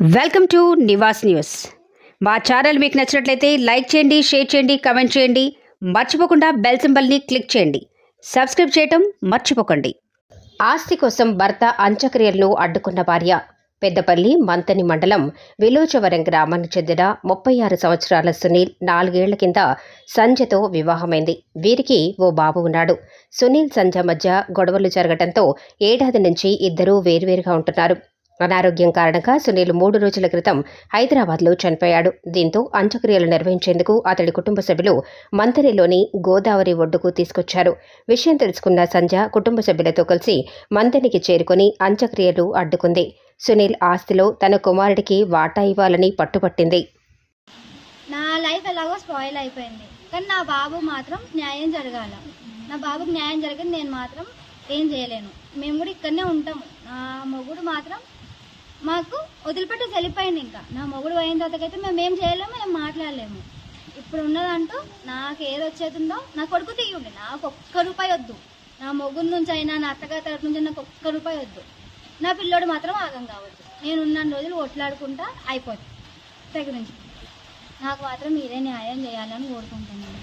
Welcome to Nivas news. మా channel మీకు నచ్చినట్లయితే లైక్ చేయండి షేర్ చేయండి కమెంట్ చేయండి. మర్చిపోకుండా బెల్ సింబల్ని క్లిక్ చేయండి. సబ్స్క్రైబ్ చేయటం మర్చిపోకండి. ఆస్తి కోసం భర్త అంత్యక్రియలను అడ్డుకున్న భార్య పెద్దపల్లి మంతని మండలం విలోచవరం గ్రామానికి చెందిన ముప్పై ఆరు సంవత్సరాల సునీల్ నాలుగేళ్ళ కింద సంజయ్తో వివాహమైంది. వీరికి ఓ బాబు ఉన్నాడు. సునీల్ సంజయ్ మధ్య గొడవలు జరగడంతో ఏడాది నుంచి ఇద్దరూ వేరువేరుగా ఉంటున్నారు. అనారోగ్యం కారణంగా సునీల్ మూడు రోజుల క్రితం హైదరాబాద్లో చనిపోయాడు. దీంతో అంత్యక్రియలు నిర్వహించేందుకు అతడి కుటుంబ సభ్యులు మంతరిలోని గోదావరి ఒడ్డుకు తీసుకొచ్చారు. విషయం తెలుసుకున్న సంధ్య కుటుంబ సభ్యులతో కలిసి మంతనికి చేరుకుని అంత్యక్రియలు అడ్డుకుంది. సునీల్ ఆస్తిలో తన కుమారుడికి వాటా ఇవ్వాలని పట్టుపట్టింది నా లైఫ్ ఎలాగో స్పాయిల్ అయిపోయింది. కానీ నా బాబు మాత్రం న్యాయం జరగాల. నా బాబుకి న్యాయం జరిగింది నేను మాత్రం ఏం చేయలేను. మేము కూడా ఇక్కడనే ఉంటాము నా మొగుడు మాత్రం మాకు వదిలిపెట్టి వెళ్ళిపోయింది ఇంకా. నా మొగుడు పోయిన తర్వాతకైతే మేము ఏం చేయలేము మేము మాట్లాడలేము. ఇప్పుడు ఉన్నదంటూ నాకు ఏది వచ్చేదిందో నా కొడుకు తీయండి. నాకు ఒక్క రూపాయి వద్దు. నా మొగుడు నుంచి అయినా నా అత్తగారి తరపు నుంచి నాకు ఒక్క రూపాయి వద్దు. నా పిల్లోడు మాత్రం ఆగం కావద్దు. నేను ఉన్న రోజులు కొట్లాడుకుంటా అయిపోతుంది. దగ్గర నుంచి. నాకు మాత్రం మీరే న్యాయం చేయాలని కోరుకుంటున్నాను.